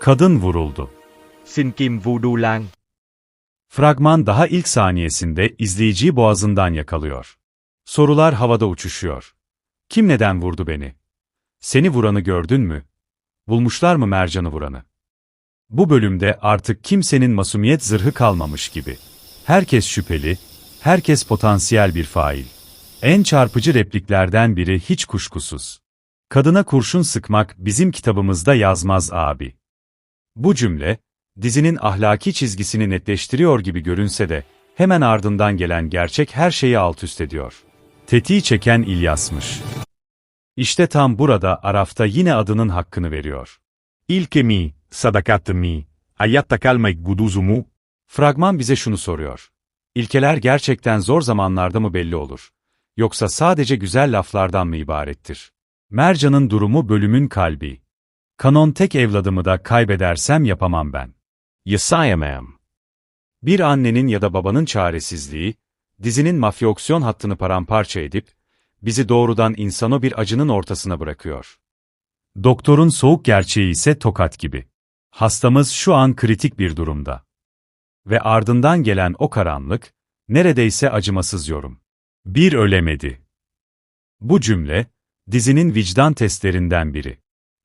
Kadın vuruldu. Xin Kim Voodoo Lan. Fragman daha ilk saniyesinde izleyiciyi boğazından yakalıyor. Sorular havada uçuşuyor. Kim neden vurdu beni? Seni vuranı gördün mü? Bulmuşlar mı Mercan'ı vuranı? Bu bölümde artık kimsenin masumiyet zırhı kalmamış gibi. Herkes şüpheli, herkes potansiyel bir fail. En çarpıcı repliklerden biri hiç kuşkusuz. Kadına kurşun sıkmak bizim kitabımızda yazmaz abi. Bu cümle, dizinin ahlaki çizgisini netleştiriyor gibi görünse de, hemen ardından gelen gerçek her şeyi alt üst ediyor. Tetiği çeken İlyas'mış. İşte tam burada Araf'ta yine adının hakkını veriyor. İlkemi, sadakatmi, hayatta kalmak guduzumu, Fragman bize şunu soruyor. İlkeler gerçekten zor zamanlarda mı belli olur? Yoksa sadece güzel laflardan mı ibarettir? Mercan'ın durumu bölümün kalbi. Kanon tek evladımı da kaybedersem yapamam ben. yasayamam. Bir annenin ya da babanın çaresizliği, dizinin mafyoksiyon hattını paramparça edip, bizi doğrudan insano bir acının ortasına bırakıyor. Doktorun soğuk gerçeği ise tokat gibi. Hastamız şu an kritik bir durumda. Ve ardından gelen o karanlık, neredeyse acımasız yorum. Bir ölemedi. Bu cümle, dizinin vicdan testlerinden biri.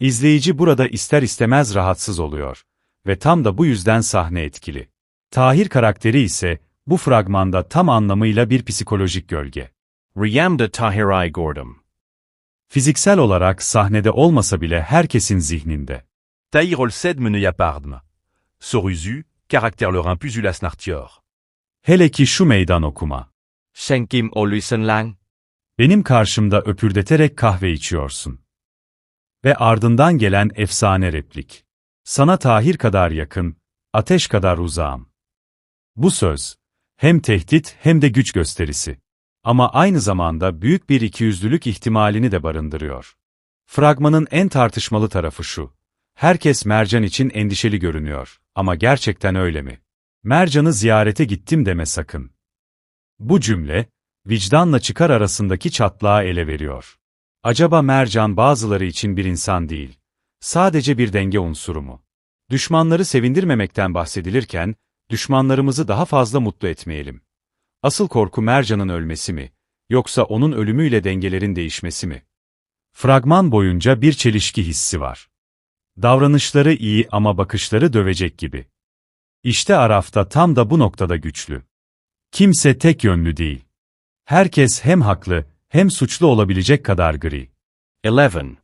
İzleyici burada ister istemez rahatsız oluyor ve tam da bu yüzden sahne etkili. Tahir karakteri ise bu fragmanda tam anlamıyla bir psikolojik gölge. Riyamda Tahirai Gordom. Fiziksel olarak sahnede olmasa bile herkesin zihninde. Tahir Olsed me ne yapardme. Soruzu, caractère leur impusulas nartior. Hele ki şu meydan okuma. Sang Kim Oluisen Lan. Benim karşımda öpürdeterek kahve içiyorsun. Ve ardından gelen efsane replik. Sana Tahir kadar yakın, ateş kadar uzağım. Bu söz, hem tehdit hem de güç gösterisi. Ama aynı zamanda büyük bir ikiyüzlülük ihtimalini de barındırıyor. Fragmanın en tartışmalı tarafı şu. Herkes Mercan için endişeli görünüyor. Ama gerçekten öyle mi? Mercan'ı ziyarete gittim deme sakın. Bu cümle, vicdanla çıkar arasındaki çatlağı ele veriyor. Acaba Mercan bazıları için bir insan değil, sadece bir denge unsuru mu? Düşmanları sevindirmemekten bahsedilirken, düşmanlarımızı daha fazla mutlu etmeyelim. Asıl korku Mercan'ın ölmesi mi, yoksa onun ölümüyle dengelerin değişmesi mi? Fragman boyunca bir çelişki hissi var. Davranışları iyi ama bakışları dövecek gibi. İşte Araf'ta tam da bu noktada güçlü. Kimse tek yönlü değil. Herkes hem haklı hem suçlu olabilecek kadar gri. 11.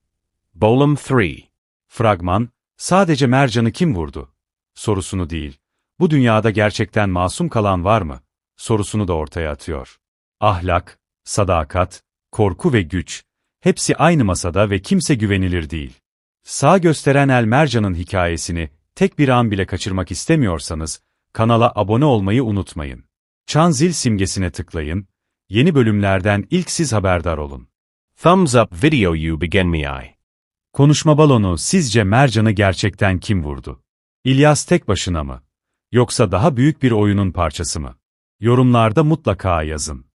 Bolum 3. Fragman, sadece Mercan'ı kim vurdu? Sorusunu değil, bu dünyada gerçekten masum kalan var mı? Sorusunu da ortaya atıyor. Ahlak, sadakat, korku ve güç, hepsi aynı masada ve kimse güvenilir değil. Sağ gösteren El Mercan'ın hikayesini tek bir an bile kaçırmak istemiyorsanız, kanala abone olmayı unutmayın. Çan zil simgesine tıklayın, yeni bölümlerden ilk siz haberdar olun. Thumbs up video you begin me I. Konuşma balonu sizce Mercan'ı gerçekten kim vurdu? İlyas tek başına mı? Yoksa daha büyük bir oyunun parçası mı? Yorumlarda mutlaka yazın.